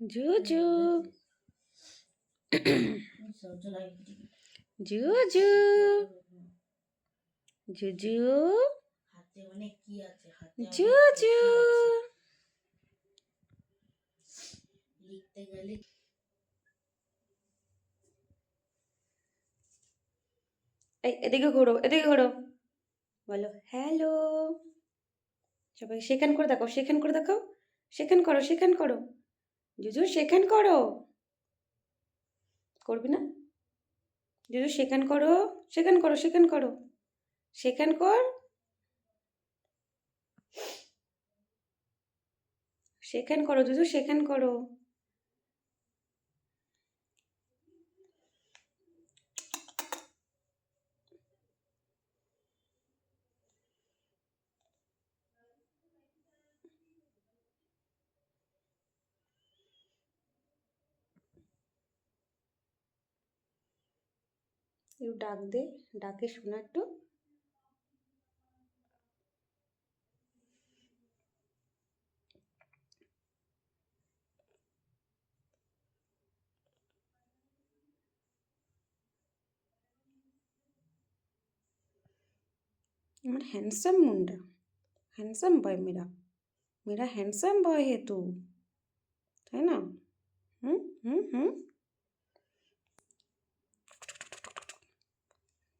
জুজু। জুজু। জুজু। জুজু। লিখতে গেলে এদিকে ঘোরো এদিকে ঘোরো। বলো হ্যালো। সবাই সেখান করে দেখো সেখান করে দেখো সেখান করো সেখান করো। জুজু সেখান করো। করবি না? জুজু সেখান করো সেখান করো সেখান করো। সেখান কর। সেখান করো জুজু সেখান করো। একটু ডাক দে, ডাকে শোনা একটু আমার হ্যান্ডসাম মুন্ডা। হ্যান্ডসাম বয় মেরা। মেরা হ্যান্ডসাম বয় হে তু। তাই না? হুম হুম হুম।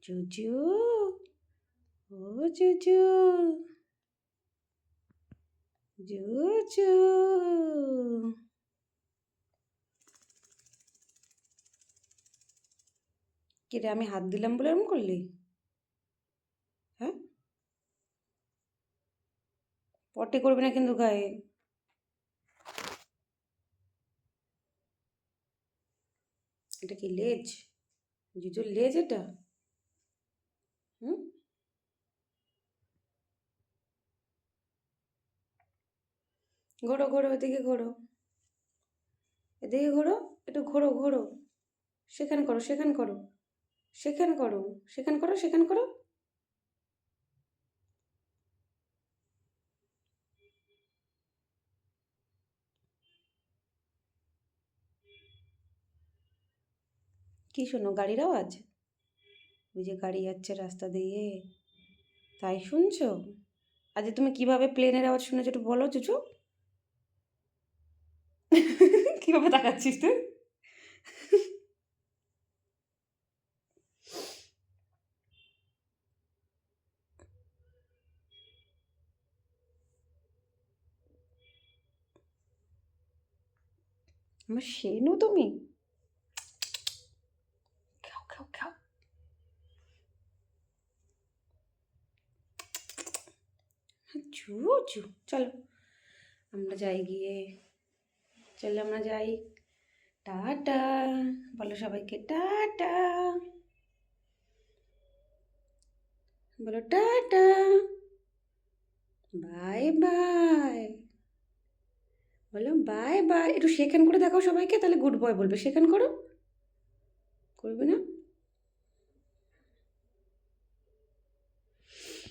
জুজু ও জুজু জুজু কিরে আমি হাত দিলাম বলে এরকম করলি? হ্যাঁ? পটি করবি না কিন্তু গায়ে? এটা কি লেজ? জুজুর লেজ এটা? হুম? ঘোরো ঘোরো, এদিকে ঘোরো। এদিকে ঘোরো, একটু ঘোরো ঘোরো। সেখান করো সেখান করো। সেখান করো সেখান করো সেখান করো। কি শোনো, গাড়ির আওয়াজ? ওই যে গাড়ি যাচ্ছে রাস্তা দিয়ে। তাই শুনছো? আজ তুমি কীভাবে প্লেনের আওয়াজ শুনেছো একটু বলো চুচু। কীভাবে তাকাচ্ছিস তুই? আমার সেনু তুমি? চু চু চলো। আমরা যাই গিয়ে। চলো আমরা যাই। টাটা। বলো সবাইকে টাটা। বলো টাটা। Bye bye. বলো বাই বাই। একটু সেখান করে দেখাও সবাইকে, তাহলে গুড বয় বলবে। সেখান করো। করবে না?